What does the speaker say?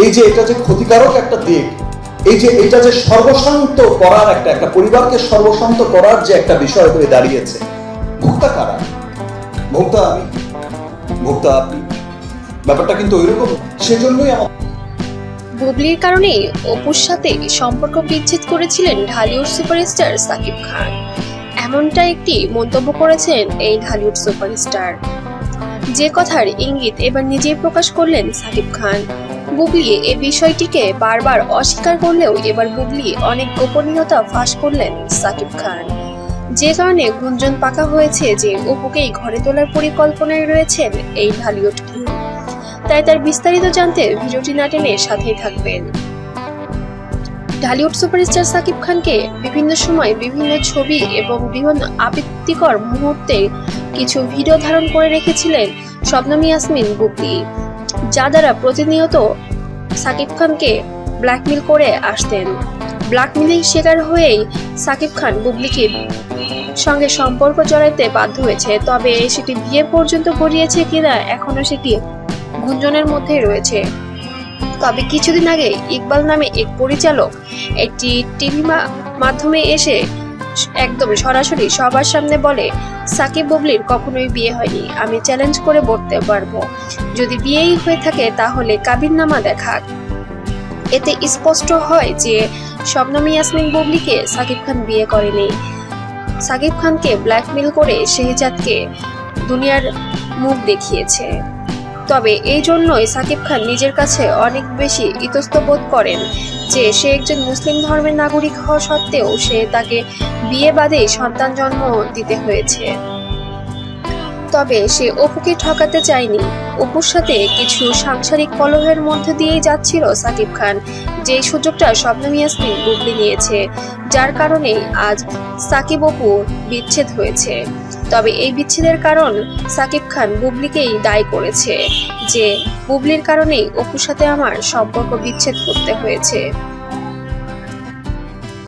এই যে এটা যে ক্ষতিকারক একটা দিক, এই যে এটা যে সর্বশান্ত করার একটা একটা পরিবারকে সর্বশান্ত করার যে একটা বিষয় হয়ে দাঁড়িয়েছে, ভোক্তা কারা? ভোক্তা আমি? ভোক্তা আপনি? ব্যাপারটা কিন্তু ওইরকম, সেজন্যই আমার বুবলির কারণেই অপুর সাথে সম্পর্ক বিচ্ছেদ করেছিলেন ঢালিউড সুপারস্টার সাকিব খান। এমনটা একটি মন্তব্য করেছেন এই ঢালিউড সুপারস্টার। যে কথার ইঙ্গিত এবার নিজেই প্রকাশ করলেন সাকিব খান। বুবলি এ বিষয়টিকে বারবার অস্বীকার করলেও এবার বুবলি অনেক গোপনীয়তা ফাঁস করলেন সাকিব খান। যে কারণে গুঞ্জন পাকা হয়েছে যে অপুকেই ঘরে তোলার পরিকল্পনায় রয়েছেন এই ঢালিউড কিং তাই তার বিস্তারিত জানতে ভিডিওটি না টেনে সাথেই থাকবেন। ঢালিউড সুপারস্টার সাকিব খানকে বিভিন্ন সময় বিভিন্ন ছবি এবং বিভিন্ন আপত্তিকর মুহূর্তে কিছু ভিডিও ধারণ করে রেখেছিলেন শবনম ইয়াসমিন বুবলি। যা দ্বারা প্রতিনিয়ত সাকিব খানকে ব্ল্যাকমেল করে আসতেন। ব্ল্যাকমেলিং শিকার হয়েই সাকিব খান বুবলিকে সঙ্গে সম্পর্ক জড়াইতে বাধ্য হয়েছে, তবে সেটি বিয়ে পর্যন্ত গড়িয়েছে কিনা এখনও সেটি গুঞ্জনের মধ্যেই রয়েছে। তবে কিছুদিন আগে ইকবাল নামে এক পরিচালক একটি টিভি মাধ্যমে এসে একদম সরাসরি সবার সামনে বলে, সাকিব বুবলির কখনোই বিয়ে হয়নি, আমি চ্যালেঞ্জ করে বলতে পারব। যদি বিয়েই হয়ে থাকে তাহলে কাবিননামা দেখাক এতে স্পষ্ট হয় যে শবনম ইয়াসমিন বুবলিকে সাকিব খান বিয়ে করেনি। সাকিব খানকে ব্ল্যাকমেল করে শেহজাদকে দুনিয়ার মুখ দেখিয়েছে। তবে এই জন্যই সাকিব খান নিজের কাছে অনেক বেশি ইতস্ত বোধ করেন যে সে একজন মুসলিম ধর্মের নাগরিক হওয়া সত্ত্বেও সে তাকে বিয়ে বাদেই সন্তান জন্ম দিতে হয়েছে। তবে সে অপুকে ঠকাতে চায়নি। অপুর সাথে কিছু সাংসারিক কলহের মধ্যে দিয়েই যাচ্ছিল সাকিব খান যে সুযোগটা শবনম ইয়াসমিন বুবলি নিয়েছে, যার কারণে আজ সাকিব অপু বিচ্ছেদ হয়েছে। তবে এই বিচ্ছেদের কারণ সাকিব খান বুবলিকেই দায়ী করেছে, যে বুবলির কারণেই অপুর সাথে আমার সম্পর্ক বিচ্ছেদ করতে হয়েছে।